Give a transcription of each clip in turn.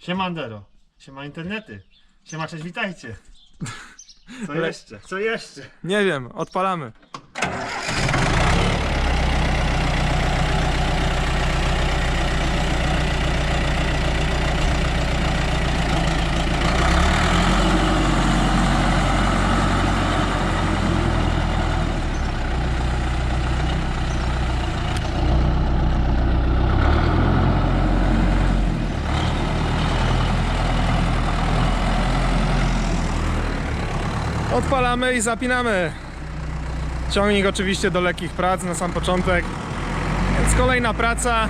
Siemandero. Siema internety. Siema, cześć, witajcie. Co jeszcze? Co jeszcze? Nie wiem, odpalamy. Odpalamy i zapinamy. Ciągnik oczywiście do lekkich prac na sam początek. Więc kolejna praca.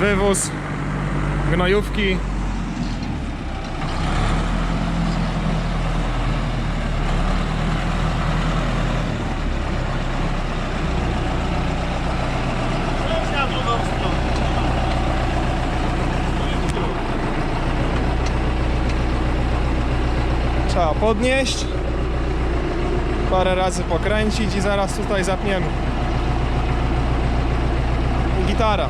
Wywóz gnojówki. Chodź na drugą stronę. Trzeba podnieść. Parę razy pokręcić i zaraz tutaj zapniemy. Gitara.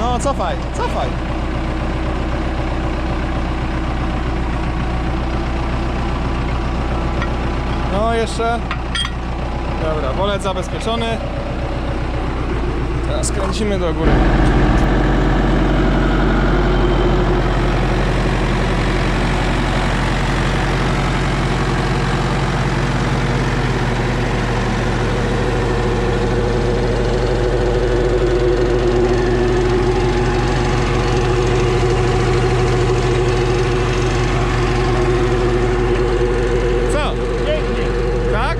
No, cofaj, cofaj. No, jeszcze. Dobra, bolec zabezpieczony. Teraz kręcimy do góry. Co? Pięknie. Tak?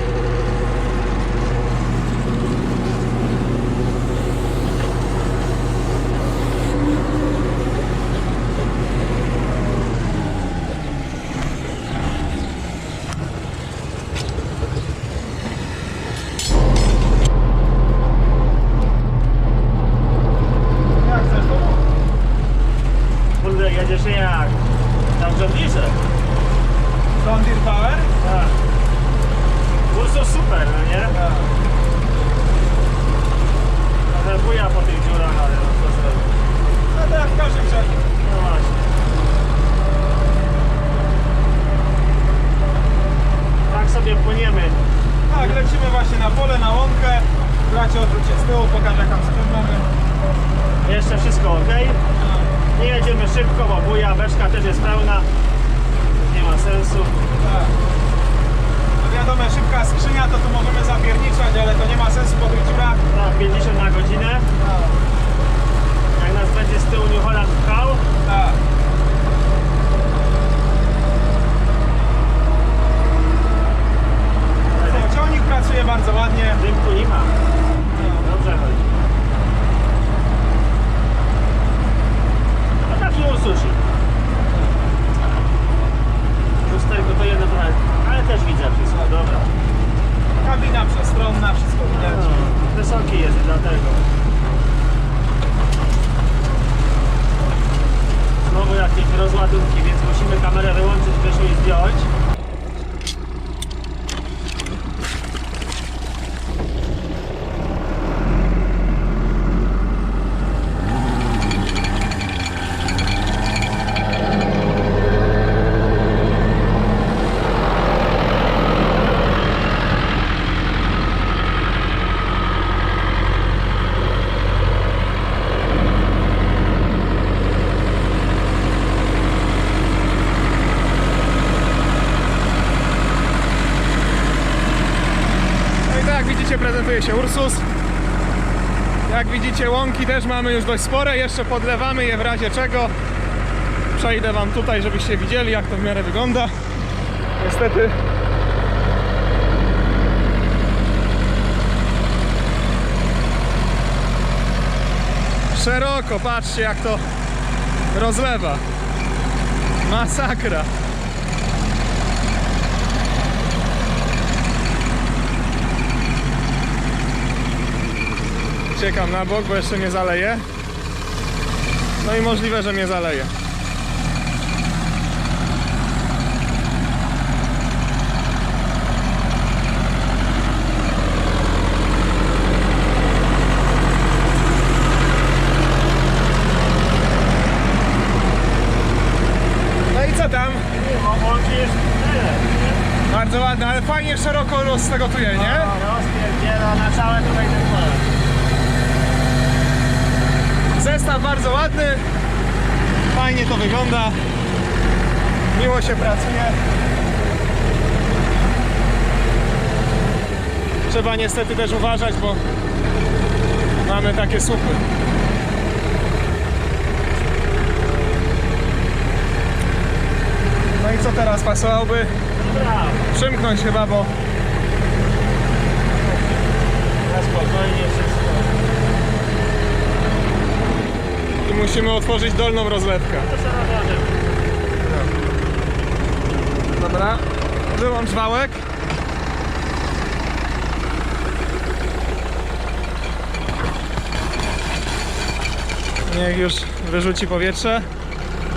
Jak chcesz to? Jedziesz jak? Tam Deere. John Deere Power? Tak. Ursus super, no nie? Tak. Trochę buja po tych dziurach, ale no co zrobić. No to jak w każdym ciągniku. No właśnie. Tak sobie płyniemy. Tak, lecimy właśnie na pole, na łąkę. Bracie odwróć się z tyłu, pokaż jak tam sprzęt mamy. Jeszcze wszystko ok. Nie jedziemy szybko, bo buja, beczka też jest pełna. Nie ma sensu. Tak. No wiadomo, szybka skrzynia to tu możemy zapierniczać, ale to nie ma sensu po tych dziurach. Tak, 50 na godzinę. Jak nas będzie z tyłu New Holland pchał, Tak. No, ciągnik pracuje bardzo ładnie. dymku nie ma. Dobrze chodzi. A taki Ursusik. Lusterko to jedno trochę, ale też widzę wszystko, dobra. Kabina przestronna, wszystko widać. No, wysoki jest dlatego. Znowu jakieś rozładunki, więc musimy kamerę wyłączyć, wyszło i zdjąć. No i tak jak się Ursus. Jak widzicie łąki też mamy już dość spore, jeszcze podlewamy je w razie czego. Przejdę wam tutaj, żebyście widzieli jak to w miarę wygląda. Niestety szeroko, patrzcie jak to rozlewa. Masakra. uciekam na bok, bo jeszcze mnie zaleje. No i możliwe, że mnie zaleje. No Bardzo ładne, ale fajnie szeroko rozstegotuje, nie? No, rozpierdziela na całe tutaj ten. Zestaw bardzo ładny. Fajnie to wygląda. Miło się pracuje. Trzeba niestety też uważać, bo mamy takie słupy. No i co teraz pasowałoby? Dobra, Przymknąć chyba, bo na spokojnie wszystko. i musimy otworzyć dolną rozlewkę. Dobra, wyłącz wałek. Niech już wyrzuci powietrze.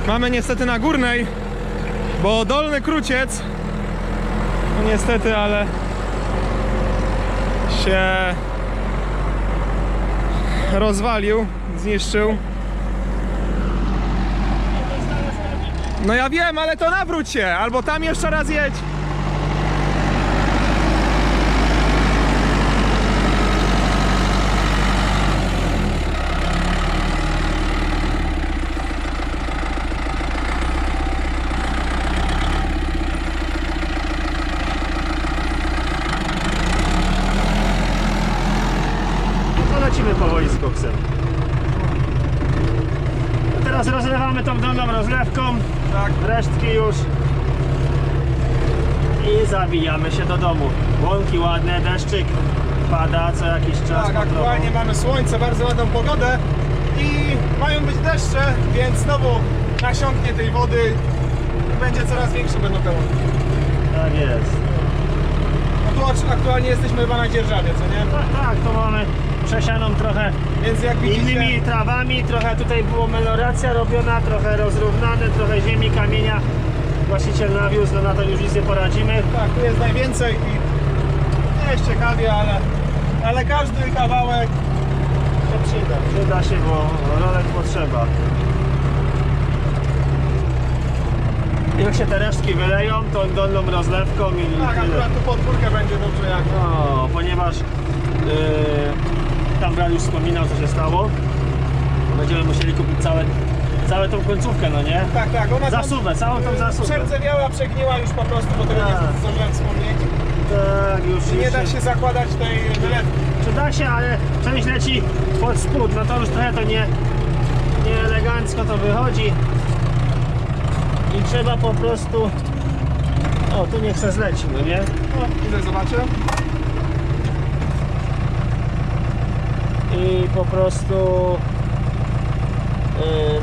Mamy niestety na górnej, bo dolny kruciec, no niestety, ale się rozwalił, zniszczył. No ja wiem, ale to nawróć się, albo tam jeszcze raz jedź. No to lecimy powoli z koksem. A Teraz rozlewamy tą dolną rozlewką. Tak. Resztki już. I zawijamy się do domu. Łąki ładne, deszczyk pada co jakiś czas. Tak, aktualnie mamy słońce, bardzo ładną pogodę i mają być deszcze, więc znowu nasiąknie tej wody i będzie coraz większe będą te łąki. Tak jest. No tu aktualnie jesteśmy chyba na dzierżawie, co nie? Tak, tak, tu mamy przesianą trochę Więc jak widzicie, innymi trawami, trochę tutaj było meloracja robiona, trochę rozrównane, trochę ziemi, kamienia. Właściciel nawiózł, no na to już nic nie poradzimy. tak, tu jest najwięcej i nie jest ciekawie, ale, ale każdy kawałek się przyda. Przyda się, bo rolek potrzeba. Jak się te resztki wyleją, tą dolną rozlewką i Tak, akurat tu podwórkę będzie dobrze jak No, ponieważ yy, tam brat już wspominał, co się stało. Będziemy musieli kupić całe, całe tą końcówkę, no nie? Tak, tak, ona tam, Zasuwę, całą tą zasuwę. Przerdzewiała, przegniła już po prostu, bo tego Tak. nie zdążyłem wspomnieć. Tak, już Nie już da się zakładać tej wylewki. Czy da się, ale część leci pod spód, no to już trochę to nie, nie elegancko to wychodzi. I trzeba po prostu... O, tu niech se zleci, no nie? O, idę zobaczę. I po prostu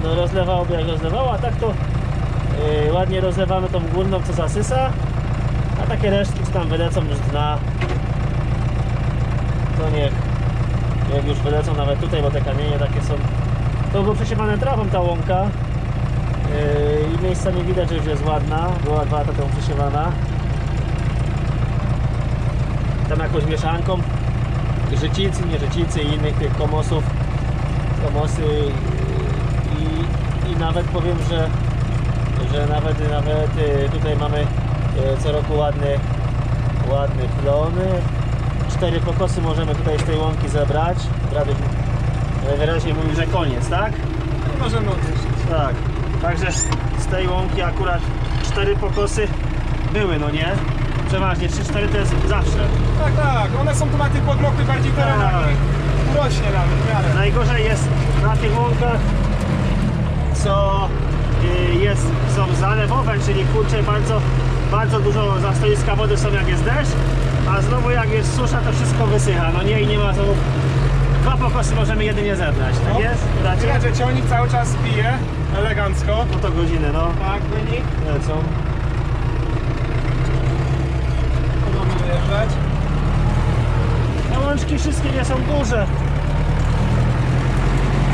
no rozlewałoby jak rozlewało, a tak to yy, ładnie rozlewamy tą górną, co zasysa, a takie resztki co tam wylecą już dna, to niech, niech już wylecą nawet tutaj, bo te kamienie takie są, to było przesiewane trawą ta łąka. Yy, i miejscami widać, że już jest ładna, była dwa lata temu przesiewana, tam jakąś mieszanką, życicy, nie życicy i innych tych komosów, komosy nawet powiem, że, że nawet, nawet y, tutaj mamy y, co roku ładny, ładny plony. Cztery pokosy możemy tutaj z tej łąki zebrać. Radek wyraźnie mówił, że koniec, tak? Możemy odjeżdżać. Tak. Także z tej łąki akurat cztery pokosy były, no nie? Przeważnie 3-4 to jest zawsze. Tak, tak, one są tu na tych podmokłych bardziej terenach Tak. i urośnie nawet w miarę. Najgorzej jest na tych łąkach, co y, jest, są zalewowe, czyli kurczę bardzo, bardzo dużo zastoiska wody są jak jest deszcz, a znowu jak jest susza to wszystko wysycha, no nie i nie ma znowu dwa pokosy możemy jedynie zebrać, tak No. jest? Dacie? Widać, że ciągnik cały czas bije elegancko. No to godziny, no, Tak, wynik. lecą. Możemy wyjeżdżać. Te łączki wszystkie nie są duże.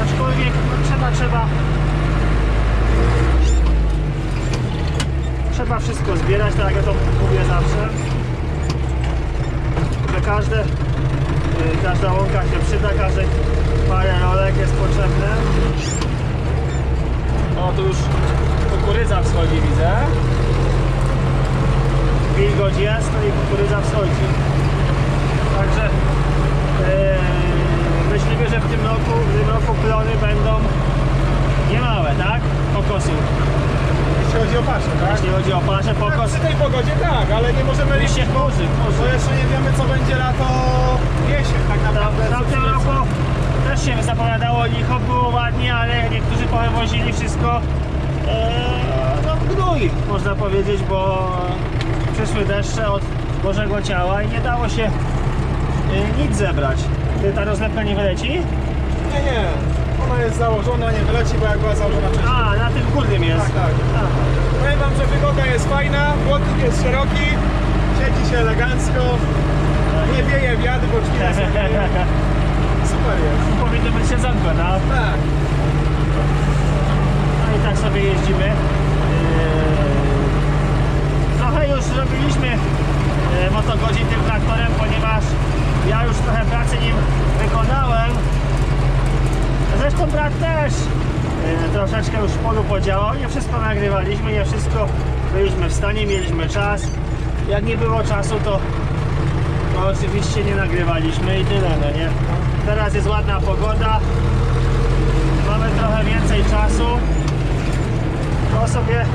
Aczkolwiek no, trzeba, trzeba. Trzeba wszystko zbierać, tak jak ja to mówię zawsze. Że każde, y, każda łąka się przyda, każdy parę rolek jest potrzebne. O, tu już kukurydza wschodzi, widzę. Wilgoć jest, no i kukurydza wschodzi. Także e, myślimy, że w tym roku, w tym roku plony będą niemałe, tak? Pokosu. Jeśli chodzi o paszę, tak? Jeśli chodzi o paszę, Tak, pokos przy tej pogodzie tak, ale nie możemy liczyć, się kurzy, bo kurzy. jeszcze nie wiemy co będzie lato, jesień tak naprawdę. W tamtym roku też się zapowiadało licho, było ładnie, ale niektórzy powywozili wszystko e, no, w gnój, można powiedzieć, bo przyszły deszcze od Bożego Ciała i nie dało się e, nic zebrać. Ty, ta rozlepka nie wyleci? Nie, nie, ona jest założona, nie wyleci, bo jak była założona wcześniej. A, na tym górnym jest. Tak, tak. Aha. Powiem wam, że wygoda jest fajna, błotnik jest szeroki, siedzi się elegancko, nie wieje wiatr, bo wieje. Super jest. Powinno być siedzonko, no. Tak. No i tak sobie jeździmy. Yy, Trochę już zrobiliśmy yy, motogodzin tym traktorem, ponieważ ja już trochę pracy nim brat też yy, troszeczkę już w polu podziałał. Nie wszystko nagrywaliśmy, nie wszystko byliśmy w stanie, mieliśmy czas. Jak nie było czasu, to, to oczywiście nie nagrywaliśmy i tyle, no nie? Teraz jest ładna pogoda, mamy trochę więcej czasu, to sobie.